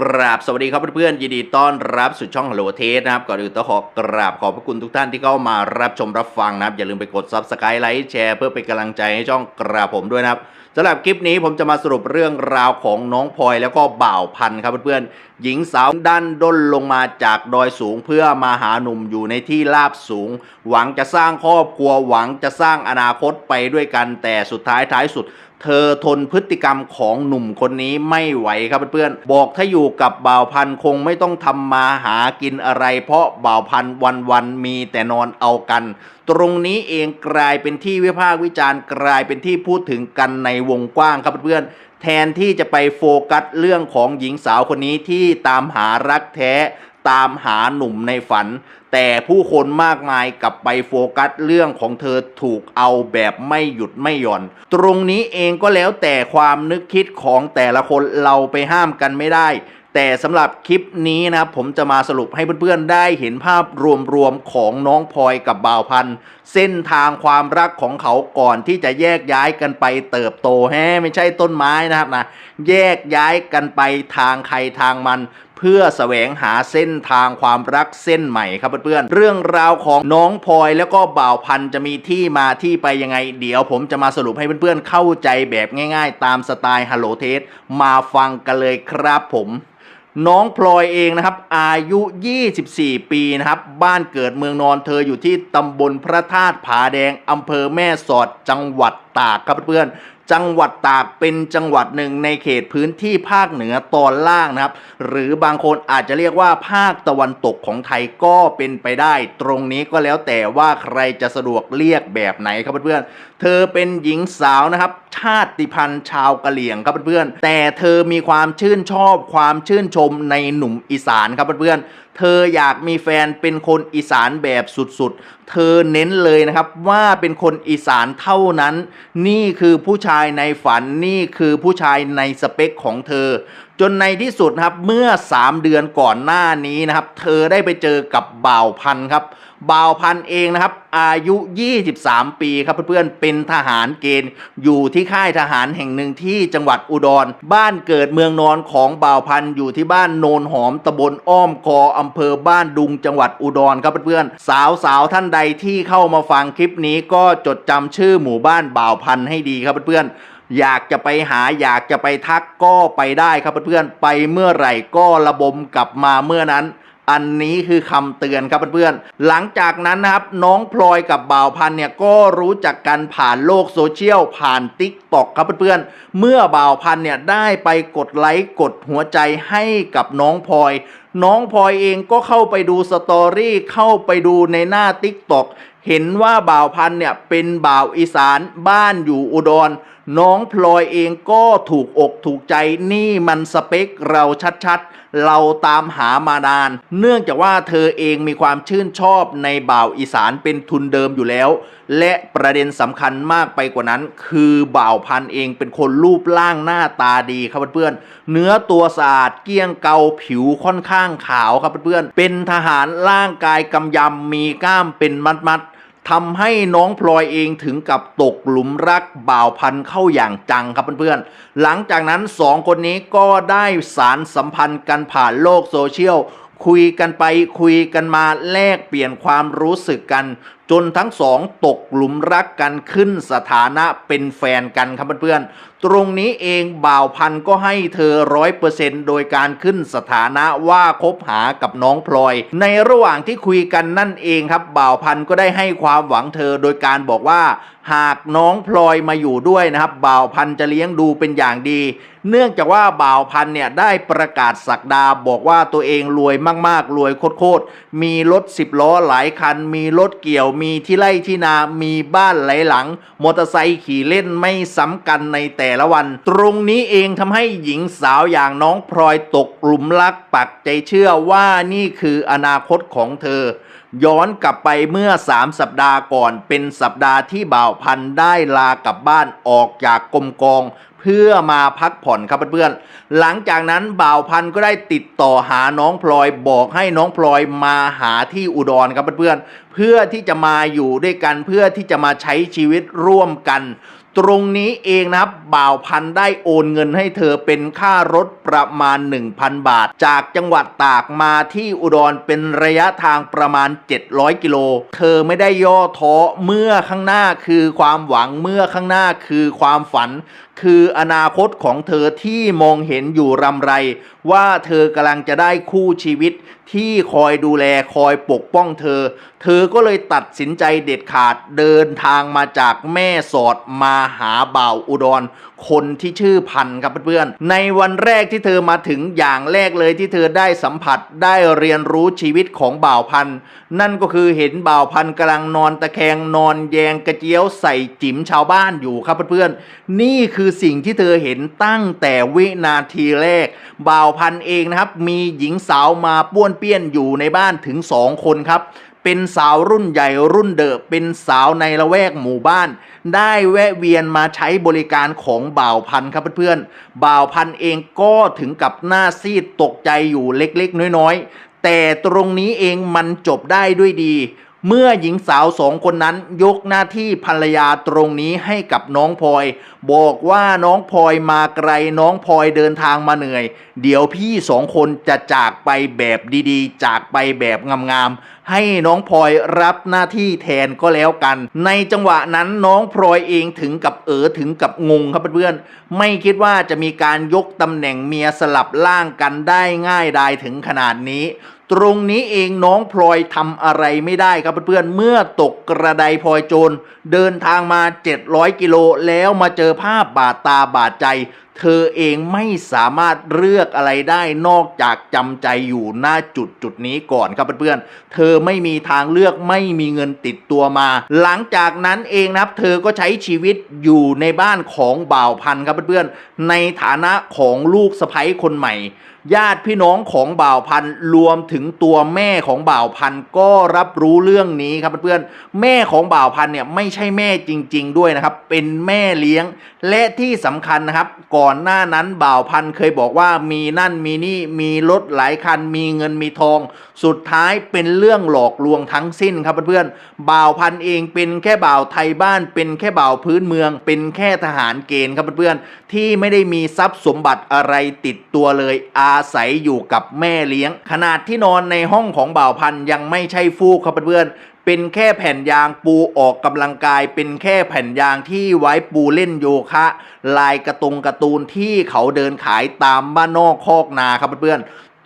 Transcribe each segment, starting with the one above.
กราบสวัสดีครับเพื่อนๆยินดีต้อนรับสู่ช่องฮัลโหลเทสนะครับก่อนอื่นต้องขอกราบขอบพระคุณทุกท่านที่เข้ามารับชมรับฟังนะครับ อย่าลืมไปกด Subscribe ไลค์แชร์เพื่อเป็นกำลังใจให้ช่องกราบผมด้วยนะครับสำหรับคลิปนี้ผมจะมาสรุปเรื่องราวของน้องพลอยแล้วก็บ่าวพันธ์ครับเพื่อนๆหญิงสาวดันด้นลงมาจากดอยสูงเพื่อมาหาหนุ่มอยู่ในที่ราบสูง หวังจะสร้างครอบครัวหวังจะสร้างอนาคตไปด้วยกันแต่สุดท้ายท้ายสุด เธอทนพฤติกรรมของหนุ่มคนนี้ไม่ไหวครับเพื่อนๆบอกถ้าอยู่กับบ่าวพันคงไม่ต้องทำมาหากินอะไร เพราะบ่าวพันวันๆมีแต่นอนเอากัน ตรงนี้เองกลายเป็นที่วิพากษ์วิจารณ์กลายเป็นที่พูดถึงกันในวงกว้างครับเพื่อนๆแทนที่จะไปโฟกัสเรื่องของหญิงสาวคนนี้ที่ตามหารักแท้ ตามหาหนุ่มในฝัน แต่ผู้คนมากมายกลับไปโฟกัสเรื่องของเธอถูกเอาแบบไม่หยุดไม่หย่อน ตรงนี้เองก็แล้วแต่ความนึกคิดของแต่ละคนเราไปห้ามกันไม่ได้ แต่สำหรับคลิปนี้นะครับผมจะมาสรุปให้เพื่อนๆได้เห็นภาพรวมๆของน้องพลอยกับบ่าวพันธ์เส้นทางความรักของเขาก่อนที่จะแยกย้ายกันไปเติบโตแฮไม่ใช่ต้นไม้นะครับนะแยกย้ายกันไปทางใครทางมัน เพื่อแสวงหาเส้นทางความรักเส้นใหม่ครับเพื่อนๆ เรื่องราวของน้องพลอยแล้วก็บ่าวพันจะมีที่มาที่ไปยังไง เดี๋ยวผมจะมาสรุปให้เพื่อนๆ เข้าใจแบบง่ายๆ ตามสไตล์ฮัลโหลเทสมาฟังกันเลยครับผมน้องพลอยเองนะครับ อายุ 24 ปีนะครับ บ้านเกิดเมืองนอนเธออยู่ที่ตำบลพระธาตุผาแดงอำเภอแม่สอดจังหวัดตากครับเพื่อนๆจังหวัดตากเป็นจังหวัดหนึ่งในเขตพื้นที่ภาคเหนือตอนล่างนะครับ หรือบางคนอาจจะเรียกว่าภาคตะวันตกของไทยก็เป็นไปได้ ตรงนี้ก็แล้วแต่ว่าใครจะสะดวกเรียกแบบไหนครับเพื่อนๆเธอเป็นหญิงสาวนะครับ ชาติพันธุ์ชาวกะเหรี่ยงครับเพื่อนๆแต่เธอมีความชื่นชอบความชื่นชมในหนุ่มอีสานครับเพื่อนๆเธออยากมีแฟนเป็นคนอีสานแบบสุดๆ เธอเน้นเลยนะครับว่าเป็นคนอีสานเท่านั้น นี่คือผู้ชายในฝันนี่คือผู้ชายในสเปคของเธอ จนในที่สุดนะครับเมื่อ 3 เดือนก่อนหน้านี้นะครับ เธอได้ไปเจอกับบ่าวพันครับ บ่าวพันเองนะครับ อายุ 23 ปีครับเพื่อนๆ เป็นทหารเกณฑ์อยู่ที่ค่ายทหารแห่งหนึ่งที่จังหวัดอุดร บ้านเกิดเมืองนอนของบ่าวพันอยู่ที่บ้านโนนหอมตำบลอ้อมคออำเภอบ้านดุงจังหวัดอุดรครับเพื่อนๆ สาวสาวๆท่านใดที่เข้ามาฟังคลิปนี้ก็จดจำชื่อหมู่บ้านบ่าวพันให้ดีครับเพื่อนๆอยากจะไปหาอยากจะไปทักก็ไปได้ครับเพื่อนๆไปเมื่อไหร่ก็ระบมกลับมาเมื่อนั้น อันนี้คือคำเตือนครับเพื่อนๆ หลังจากนั้นนะครับน้องพลอยกับบ่าวพันเนี่ยก็รู้จักกันผ่านโลกโซเชียลผ่านติ๊กตอกครับเพื่อนๆ เมื่อบ่าวพันเนี่ยได้ไปกดไลค์กดหัวใจให้กับน้องพลอยน้องพลอยเองก็เข้าไปดูสตอรี่เข้าไปดูในหน้าติ๊กตอกเห็นว่าบ่าวพันเนี่ยเป็นบ่าวอีสานบ้านอยู่อุดรน้องพลอยเองก็ถูกอกถูกใจนี่มันสเปคเราชัดๆ เราตามหามานาน เนื่องจากว่าเธอเองมีความชื่นชอบในบ่าวอีสานเป็นทุนเดิมอยู่แล้ว และประเด็นสำคัญมากไปกว่านั้น คือบ่าวพันเองเป็นคนรูปร่างหน้าตาดีครับเพื่อนๆเนื้อตัวสะอาดเกลี้ยงเกาผิวค่อนข้างขาวครับเพื่อนๆเป็นทหารร่างกายกำยำมีกล้ามเป็นมัดๆ ทำให้น้องพลอยเองถึงกับตกหลุมรักบ่าวพันเข้าอย่างจังครับเพื่อนๆ หลังจากนั้นสองคนนี้ก็ได้สารสัมพันธ์กันผ่านโลกโซเชียลคุยกันไปคุยกันมาแลกเปลี่ยนความรู้สึกกัน จนทั้งสองตกหลุมรักกันขึ้นสถานะเป็นแฟนกันครับเพื่อนๆ ตรงนี้เองบ่าวพันก็ให้เธอร้อยเปอร์เซนโดยการขึ้นสถานะว่าคบหากับน้องพลอย ในระหว่างที่คุยกันนั่นเองครับบ่าวพันก็ได้ให้ความหวังเธอโดยการบอกว่า หากน้องพลอยมาอยู่ด้วยนะครับบ่าวพันจะเลี้ยงดูเป็นอย่างดี เนื่องจากว่าบ่าวพันเนี่ยได้ประกาศสักดาบอกว่าตัวเองรวยมากๆรวยโคตรๆมีรถสิบล้อหลายคัน มีรถเกี่ยวมีที่ไร่ที่นา มีบ้านหลายหลังมอเตอร์ไซค์ขี่เล่นไม่ซ้ำกันในแต่ละวัน ตรงนี้เองทำให้หญิงสาวอย่างน้องพลอยตกหลุมรักปักใจเชื่อว่านี่คืออนาคตของเธอ ย้อนกลับไปเมื่อ 3 สัปดาห์ก่อนเป็นสัปดาห์ที่บ่าวพันธ์ได้ลากลับบ้านออกจากกรมกองเพื่อมาพักผ่อนครับเพื่อนๆ หลังจากนั้นบ่าวพันธ์ก็ได้ติดต่อหาน้องพลอยบอกให้น้องพลอยมาหาที่อุดรครับเพื่อนๆ เพื่อที่จะมาอยู่ด้วยกันเพื่อที่จะมาใช้ชีวิตร่วมกัน ตรงนี้เองนะครับบ่าวพันได้โอนเงินให้เธอเป็นค่ารถประมาณ 1,000 บาท จากจังหวัดตากมาที่อุดรเป็นระยะทางประมาณ 700 กิโล เธอไม่ได้ย่อท้อเมื่อข้างหน้าคือความหวังเมื่อข้างหน้าคือความฝัน คืออนาคตของเธอที่มองเห็นอยู่รำไร ว่าเธอกำลังจะได้คู่ชีวิตที่คอยดูแลคอยปกป้องเธอ เธอก็เลยตัดสินใจเด็ดขาดเดินทางมาจากแม่สอดมาหาบ่าวอุดร คนที่ชื่อพันครับเพื่อนๆในวันแรกที่เธอมาถึงอย่างแรกเลยที่เธอได้สัมผัสได้เรียนรู้ชีวิตของบ่าวพันนั่นก็คือเห็นบ่าวพันกำลังนอนตะแคงนอนแยงกระเจียวใส่จิ๋มชาวบ้านอยู่ครับเพื่อนๆนี่คือสิ่งที่เธอเห็นตั้งแต่วินาทีแรกบ่าวพันเองนะครับมีหญิงสาวมาป้วนเปี้ยนอยู่ในบ้านถึงสองคนครับ เป็นสาวรุ่นใหญ่รุ่นเดอะเป็นสาวในละแวกหมู่บ้าน ได้แวะเวียนมาใช้บริการของบ่าวพันธ์ครับเพื่อนๆบ่าวพันธ์เองก็ถึงกับหน้าซีดตกใจอยู่เล็กๆ น้อยๆ แต่ตรงนี้เองมันจบได้ด้วยดี เมื่อหญิงสาวสองคนนั้นยกหน้าที่ภรรยาตรงนี้ให้กับน้องพลอย บอกว่าน้องพลอยมาไกลน้องพลอยเดินทางมาเหนื่อย เดี๋ยวพี่สองคนจะจากไปแบบดีๆ จากไปแบบงามๆให้น้องพลอยรับหน้าที่แทนก็แล้วกัน ในจังหวะนั้นน้องพลอยเองถึงกับเออถึงกับงงครับเพื่อนๆไม่คิดว่าจะมีการยกตำแหน่งเมียสลับล่างกันได้ง่ายดายถึงขนาดนี้ ตรงนี้เองน้องพลอยทำอะไรไม่ได้ครับเพื่อนๆเมื่อตกกระไดพลอยโจรเดินทางมา 700 กิโลแล้วมาเจอภาพบาดตาบาดใจ เธอเองไม่สามารถเลือกอะไรได้นอกจากจำใจอยู่หน้าจุดจุดนี้ก่อนครับเพื่อนๆเธอไม่มีทางเลือกไม่มีเงินติดตัวมา หลังจากนั้นเองนะครับ เธอก็ใช้ชีวิตอยู่ในบ้านของบ่าวพันครับเพื่อนๆในฐานะของลูกสะใภ้คนใหม่ญาติพี่น้องของบ่าวพันธ์รวมถึงตัวแม่ของบ่าวพันธ์ก็รับรู้เรื่องนี้ครับเพื่อนๆแม่ของบ่าวพันธ์เนี่ยไม่ใช่แม่จริง ๆ ด้วยนะครับ เป็นแม่เลี้ยง และที่สำคัญนะครับ ก่อนหน้านั้นบ่าวพันธ์เคยบอกว่ามีนั่นมีนี่มีรถหลายคัน มีเงินมีทอง สุดท้ายเป็นเรื่องหลอกลวงทั้งสิ้นครับเพื่อนๆบ่าวพันธ์เองเป็นแค่บ่าวไทยบ้านเป็นแค่บ่าวพื้นเมือง เป็นแค่ทหารเกณฑ์ครับเพื่อนๆที่ไม่ได้มีทรัพย์สมบัติอะไรติดตัวเลยอาาศัยอยู่กับแม่เลี้ยง ขนาดที่นอนในห้องของบ่าวพันยังไม่ใช่ฟูกครับเพื่อนเป็นแค่แผ่นยางปูออกกำลังกาย เป็นแค่แผ่นยางที่ไว้ปูเล่นโยคะ ลายกระตงการ์ตูนที่เขาเดินขายตามบ้านนอกคอกนาครับเพื่อน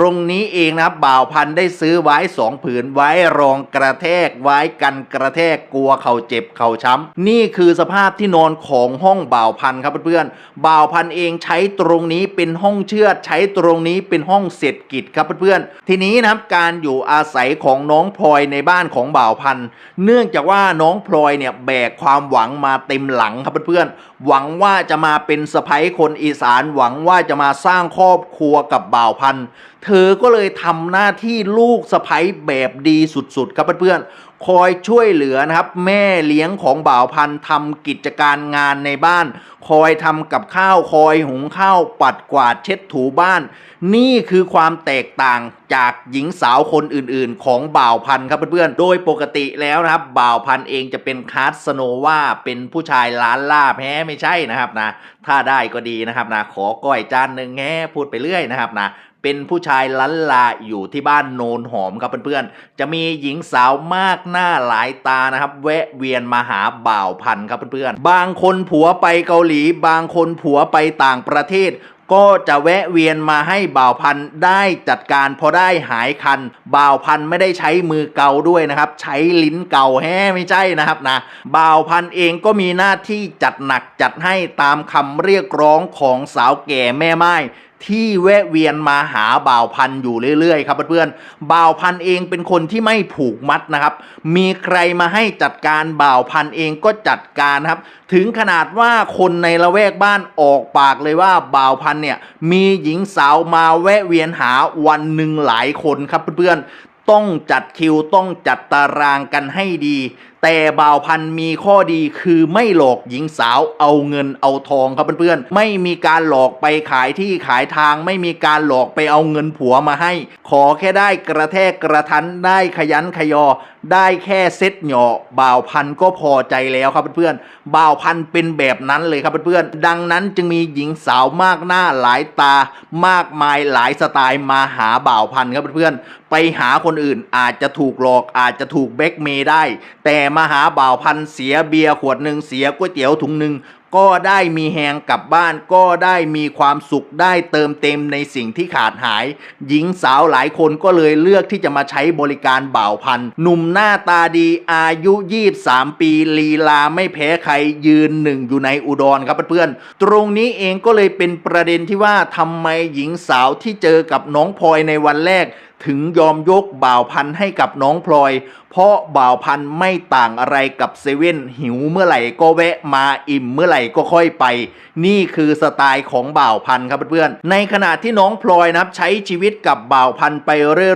ตรงนี้เองนะครับบ่าวพันได้ซื้อไว้สองผืนไว้รองกระแทกไว้กันกระแทกกลัวเข่าเจ็บเข่าช้ำ นี่คือสภาพที่นอนของห้องบ่าวพันครับเพื่อนๆบ่าวพันเองใช้ตรงนี้เป็นห้องเชือดใช้ตรงนี้เป็นห้องเศรษฐกิจครับเพื่อนๆทีนี้นะครับการอยู่อาศัยของน้องพลอยในบ้านของบ่าวพันเนื่องจากว่าน้องพลอยเนี่ยแบกความหวังมาเต็มหลังครับเพื่อนๆหวังว่าจะมาเป็นสะใภ้คนอีสานหวังว่าจะมาสร้างครอบครัวกับบ่าวพันธเธอก็เลยทำหน้าที่ลูกสะใภ้แบบดีสุดๆ ครับเพื่อนๆ คอยช่วยเหลือนะครับ แม่เลี้ยงของบ่าวพันธ์ทำกิจการงานในบ้าน คอยทำกับข้าวคอยหุงข้าวปัดกวาดเช็ดถูบ้าน นี่คือความแตกต่างจากหญิงสาวคนอื่นๆ ของบ่าวพันธ์ครับเพื่อนๆ โดยปกติแล้วนะครับ บ่าวพันธ์เองจะเป็นคาสโนว่าเป็นผู้ชายล้านล่าแพ้ไม่ใช่นะครับนะ ถ้าได้ก็ดีนะครับนะ ขอก้อยจานหนึ่งแง่พูดไปเรื่อยนะครับนะ เป็นผู้ชายลันลาอยู่ที่บ้านโนนหอมครับเพื่อนๆ จะมีหญิงสาวมากหน้าหลายตานะครับ แวะเวียนมาหาบ่าวพันครับเพื่อนๆ บางคนผัวไปเกาหลี บางคนผัวไปต่างประเทศก็จะแวะเวียนมาให้บ่าวพันได้จัดการพอได้หายคันบ่าวพันไม่ได้ใช้มือเกาด้วยนะครับ ใช้ลิ้นเกาแฮ่ไม่ใช่นะครับนะบ่าวพันเองก็มีหน้าที่จัดหนักจัดให้ตามคำเรียกร้องของสาวแก่แม่ไม้ ที่แวะเวียนมาหาบ่าวพันธุ์อยู่เรื่อยๆครับเพื่อนๆบ่าวพันธุ์เองเป็นคนที่ไม่ผูกมัดนะครับ มีใครมาให้จัดการบ่าวพันธุ์เองก็จัดการครับ ถึงขนาดว่าคนในละแวกบ้านออกปากเลยว่าบ่าวพันธุ์เนี่ยมีหญิงสาวมาแวะเวียนหาวันหนึ่งหลายคนครับเพื่อนๆต้องจัดคิวต้องจัดตารางกันให้ดี แต่บ่าวพันธ์มีข้อดีคือไม่หลอกหญิงสาวเอาเงินเอาทองครับเพื่อนๆ ไม่มีการหลอกไปขายที่ขายทาง ไม่มีการหลอกไปเอาเงินผัวมาให้ ขอแค่ได้กระแทกกระทันได้ขยันขยอ ได้แค่เซ็ตหยอบ่าวพันธ์ก็พอใจแล้วครับเพื่อนๆบ่าวพันธ์เป็นแบบนั้นเลยครับเพื่อนๆดังนั้นจึงมีหญิงสาวมากหน้าหลายตามากมายหลายสไตล์มาหาบ่าวพันธ์ครับเพื่อนๆไปหาคนอื่นอาจจะถูกหลอกอาจจะถูกแบ็กเมย์ได้ แต่มาหาบ่าวพันเสียเบียร์ขวดหนึ่งเสียก๋วยเตี๋ยวถุงหนึ่งก็ได้มีแหงกลับบ้านก็ได้มีความสุขได้เติมเต็มในสิ่งที่ขาดหาย หญิงสาวหลายคนก็เลยเลือกที่จะมาใช้บริการบ่าวพันหนุ่มหน้าตาดีอายุ23ปีลีลาไม่แพ้ใครยืนหนึ่งอยู่ในอุดรครับเพื่อนๆตรงนี้เองก็เลยเป็นประเด็นที่ว่าทำไมหญิงสาวที่เจอกับน้องพลอยในวันแรก ถึงยอมยกบ่าวพันให้กับน้องพลอย เพราะบ่าวพันไม่ต่างอะไรกับเซเว่นหิวเมื่อไหร่ก็แวะมาอิ่มเมื่อไหร่ก็ค่อยไป นี่คือสไตล์ของบ่าวพันครับเพื่อนๆในขณะที่น้องพลอยนะครับใช้ชีวิตกับบ่าวพันไป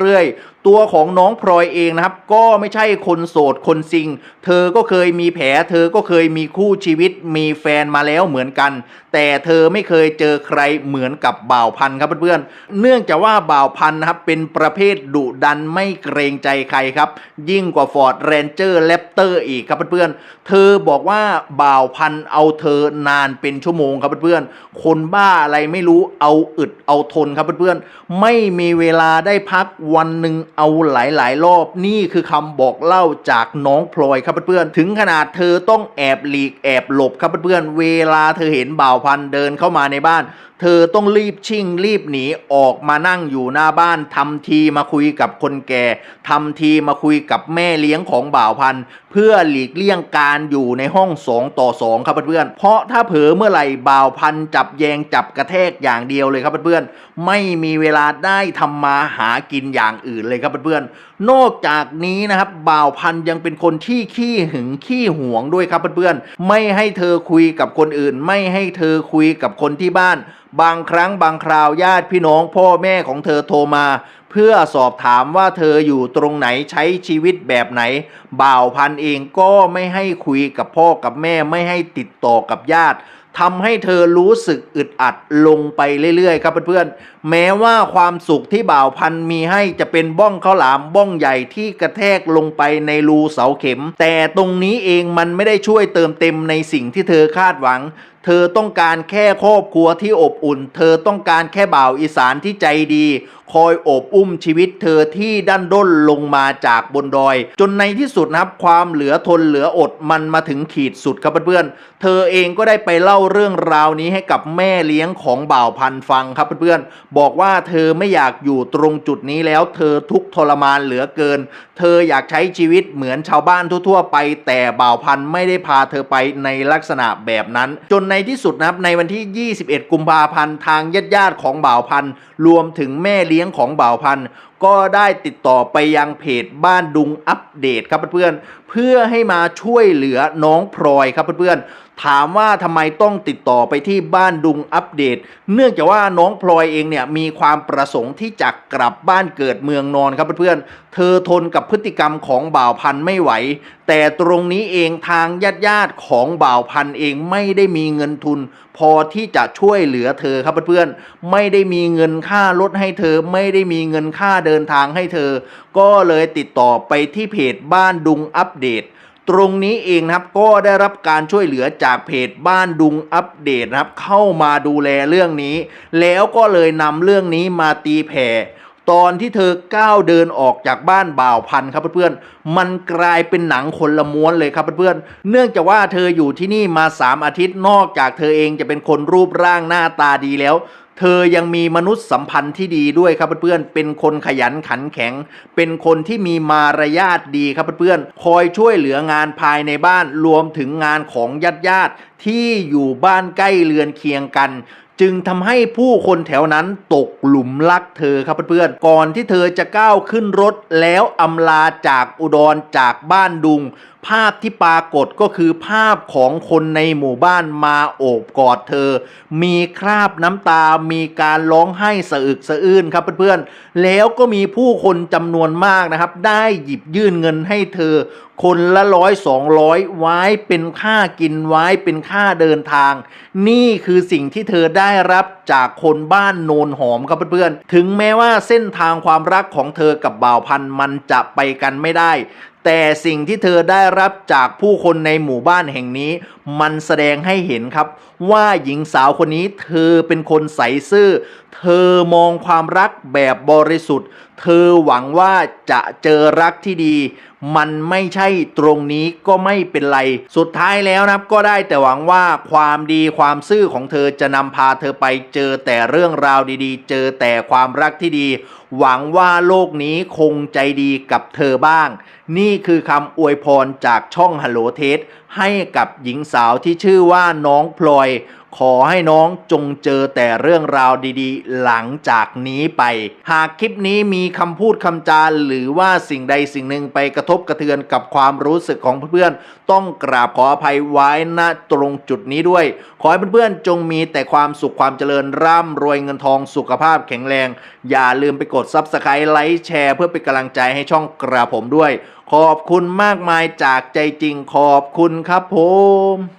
เรื่อยๆ ตัวของน้องพลอยเองนะครับ ก็ไม่ใช่คนโสดคนซิง เธอก็เคยมีแผล เธอก็เคยมีคู่ชีวิต มีแฟนมาแล้วเหมือนกัน แต่เธอไม่เคยเจอใครเหมือนกับบ่าวพันธ์ครับเพื่อนๆเนื่องจากว่าบ่าวพันธุ์นะครับเป็นประเภทดุดันไม่เกรงใจใครครับ ยิ่งกว่าฟอร์ดเรนเจอร์แลปเตอร์อีกครับเพื่อนๆเธอบอกว่าบ่าวพันธ์เอาเธอนานเป็นชั่วโมงครับเพื่อนๆคนบ้าอะไรไม่รู้เอาอึดเอาทนครับเพื่อนๆไม่มีเวลาได้พักวันหนึ่งเอาหลาย ๆ รอบนี่คือคำบอกเล่าจากน้องพลอยครับเพื่อนๆถึงขนาดเธอต้องแอบหลีกแอบหลบครับเพื่อนๆเวลาเธอเห็นบ่าวพันธ์เดินเข้ามาในบ้าน เธอต้องรีบชิ่งรีบหนีออกมานั่งอยู่หน้าบ้านทำทีมาคุยกับคนแก่ทำทีมาคุยกับแม่เลี้ยงของบ่าวพันธ์เพื่อหลีกเลี่ยงการอยู่ในห้องสองต่อสองครับเพื่อนๆเพราะถ้าเผลอเมื่อไหร่บ่าวพันธ์จับแยงจับกระแทกอย่างเดียวเลยครับเพื่อนๆไม่มีเวลาได้ทำมาหากินอย่างอื่นเลยครับเพื่อนๆนอกจากนี้นะครับบ่าวพันยังเป็นคนที่ขี้หึงขี้หวงด้วยครับเพื่อนๆไม่ให้เธอคุยกับคนอื่น ไม่ให้เธอคุยกับคนที่บ้าน บางครั้งบางคราวญาติพี่น้องพ่อแม่ของเธอโทรมา เพื่อสอบถามว่าเธออยู่ตรงไหนใช้ชีวิตแบบไหน บ่าวพันเองก็ไม่ให้คุยกับพ่อกับแม่ไม่ให้ติดต่อกับญาติ ทำให้เธอรู้สึกอึดอัดลงไปเรื่อยๆ ครับเพื่อนๆ แม้ว่าความสุขที่บ่าวพันมีให้จะเป็นบ้องข้าวหลามบ้องใหญ่ที่กระแทกลงไปในรูเสาเข็ม แต่ตรงนี้เองมันไม่ได้ช่วยเติมเต็มในสิ่งที่เธอคาดหวัง เธอต้องการแค่ครอบครัวที่อบอุ่น เธอต้องการแค่บ่าวอีสานที่ใจดี คอยอบอุ้มชีวิตเธอที่ด้านด้นลงมาจากบนดอย จนในที่สุดนะครับความเหลือทนเหลืออดมันมาถึงขีดสุดครับเพื่อนๆเธอเองก็ได้ไปเล่าเรื่องราวนี้ให้กับแม่เลี้ยงของบ่าวพันธุ์ฟังครับเพื่อนๆบอกว่าเธอไม่อยากอยู่ตรงจุดนี้แล้ว เธอทุกทรมานเหลือเกิน เธออยากใช้ชีวิตเหมือนชาวบ้านทั่ว ๆ ไป แต่บ่าวพันธุ์ไม่ได้พาเธอไปในลักษณะแบบนั้น จนในที่สุดนะครับในวันที่ 21 กุมภาพันธ์ทางญาติๆของบ่าวพันธุ์รวมถึงแม่เลี้ยงของบ่าวพันธุ์ก็ได้ติดต่อไปยังเพจบ้านดุงอัปเดตครับเพื่อนๆเพื่อให้มาช่วยเหลือน้องพลอยครับเพื่อนๆ ถามว่าทำไมต้องติดต่อไปที่บ้านดุงอัปเดต เนื่องจากว่าน้องพลอยเองเนี่ยมีความประสงค์ที่จะกลับบ้านเกิดเมืองนอนครับเพื่อนๆ เธอทนกับพฤติกรรมของบ่าวพันธุ์ไม่ไหว แต่ตรงนี้เองทางญาติญาติของบ่าวพันธุ์เองไม่ได้มีเงินทุน พอที่จะช่วยเหลือเธอครับเพื่อนๆ ไม่ได้มีเงินค่ารถให้เธอ ไม่ได้มีเงินค่าเดินทางให้เธอ ก็เลยติดต่อไปที่เพจบ้านดุงอัปเดต ตรงนี้เองนะครับก็ได้รับการช่วยเหลือจากเพจบ้านดุงอัปเดตนะครับ เข้ามาดูแลเรื่องนี้ แล้วก็เลยนำเรื่องนี้มาตีแผ่ตอนที่เธอก้าวเดินออกจากบ้านบ่าวพันครับเพื่อนๆ มันกลายเป็นหนังคนละม้วนเลยครับเพื่อนๆ เนื่องจากว่าเธออยู่ที่นี่มา 3 อาทิตย์นอกจากเธอเองจะเป็นคนรูปร่างหน้าตาดีแล้ว เธอยังมีมนุษย์สัมพันธ์ที่ดีด้วยครับเพื่อนๆ เป็นคนขยันขันแข็ง เป็นคนที่มีมารยาทดีครับเพื่อนๆ คอยช่วยเหลืองานภายในบ้านรวมถึงงานของญาติญาติที่อยู่บ้านใกล้เรือนเคียงกันจึงทำให้ผู้คนแถวนั้นตกหลุมรักเธอครับเพื่อนๆ ก่อนที่เธอจะก้าวขึ้นรถแล้วอำลาจากอุดรจากบ้านดุง ภาพที่ปรากฏก็คือภาพของคนในหมู่บ้านมาโอบกอดเธอ มีคราบน้ำตา มีการร้องไห้สะอึกสะอื้นครับเพื่อนๆ แล้วก็มีผู้คนจำนวนมากนะครับ ได้หยิบยื่นเงินให้เธอ คนละร้อยสองร้อยไว้เป็นค่ากินไว้เป็นค่าเดินทาง นี่คือสิ่งที่เธอได้รับจากคนบ้านโนนหอมครับเพื่อนๆ ถึงแม้ว่าเส้นทางความรักของเธอกับบ่าวพันธุ์มันจะไปกันไม่ได้ แต่สิ่งที่เธอได้รับจากผู้คนในหมู่บ้านแห่งนี้ มันแสดงให้เห็นครับ ว่าหญิงสาวคนนี้เธอเป็นคนใสซื่อ เธอมองความรักแบบบริสุทธิ์ เธอหวังว่าจะเจอรักที่ดี มันไม่ใช่ตรงนี้ก็ไม่เป็นไร สุดท้ายแล้วนะครับก็ได้แต่หวังว่าความดีความซื่อของเธอจะนำพาเธอไปเจอแต่เรื่องราวดีๆ เจอแต่ความรักที่ดี หวังว่าโลกนี้คงใจดีกับเธอบ้าง นี่คือคำอวยพรจากช่องฮัลโหลเทสให้กับหญิงสาวที่ชื่อว่าน้องพลอย ขอให้น้องจงเจอแต่เรื่องราวดีๆ หลังจากนี้ไป หากคลิปนี้มีคำพูดคำจาหรือว่าสิ่งใดสิ่งหนึ่งไปกระทบกระเทือนกับความรู้สึกของเพื่อนๆ ต้องกราบขออภัยไว้ณตรงจุดนี้ด้วย ขอให้เพื่อนๆ จงมีแต่ความสุขความเจริญร่ำรวยเงินทองสุขภาพแข็งแรง อย่าลืมไปกด Subscribe ไลค์แชร์เพื่อเป็นกำลังใจให้ช่องกระผมด้วย ขอบคุณมากมายจากใจจริงขอบคุณครับผม